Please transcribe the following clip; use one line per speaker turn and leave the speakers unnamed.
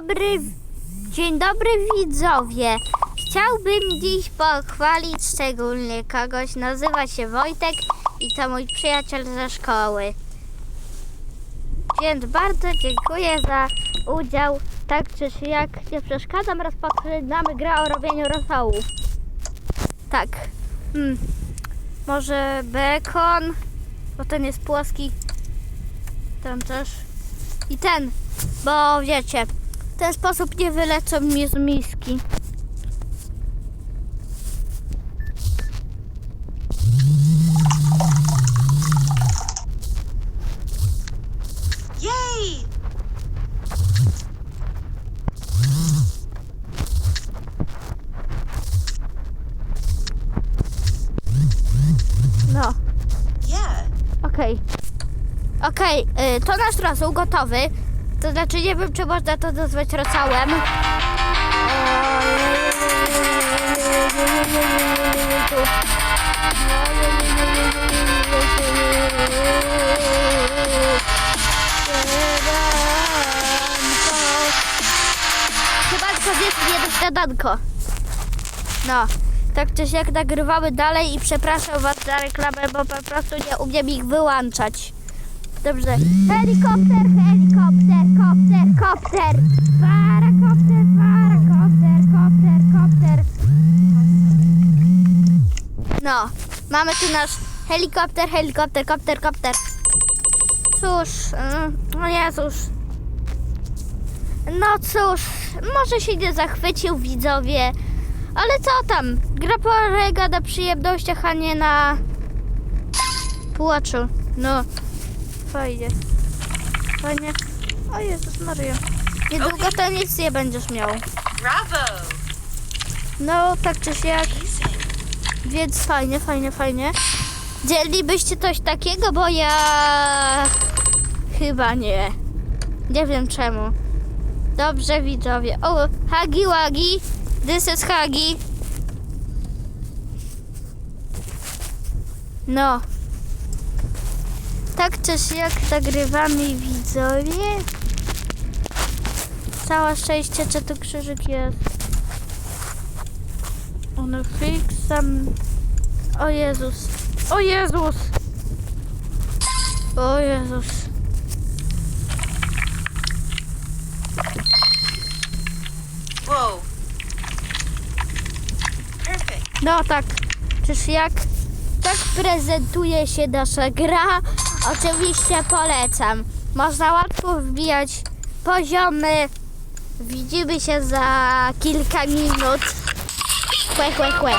dobry, dzień dobry widzowie. Chciałbym dziś pochwalić szczególnie kogoś. Nazywa się Wojtek i to mój przyjaciel ze szkoły. Więc bardzo dziękuję za udział. Tak czy siak nie przeszkadzam, rozpoczynamy grę o robieniu rosołów. Tak. Hmm. Może bekon, bo ten jest płaski. Ten też. I ten, bo wiecie, w ten sposób nie wylecą mnie z miski.
Yay!
No,
Yeah.
okej. Okej, y, to nasz rosół gotowy. To znaczy nie wiem, czy można to nazwać rosołem. Chyba to jest jedno śniadanko. No, tak czy siak nagrywamy dalej i przepraszam was za reklamę, bo po prostu nie umiem ich wyłączać. Dobrze. Helikopter, helikopter, kopter, kopter. Parakopter, parakopter, kopter, kopter. No, mamy tu nasz helikopter, helikopter, kopter, kopter. Cóż, mm, no Jezus. No cóż, może się nie zachwycił widzowie, ale co tam? Gra polega na przyjemnościach, a nie na płaczu. No, fajnie. Fajnie. O Jezus Maria. Niedługo to nic nie będziesz miał.
Bravo.
No, tak czy siak, więc fajnie, fajnie, fajnie. Dzielibyście coś takiego, bo ja chyba nie. Nie wiem czemu. Dobrze widzowie. O, Hagi Wagi. This is Hagi. No. Tak czy siak nagrywamy widzowie. Całe szczęście, czy tu krzyżyk jest. One fix. O Jezus. O Jezus. O Jezus.
Whoa. Perfect.
No tak, czyż jak tak prezentuje się nasza gra, oczywiście polecam. Można łatwo wbijać poziomy. Widzimy się za kilka minut. Kłe, kłe, kłe.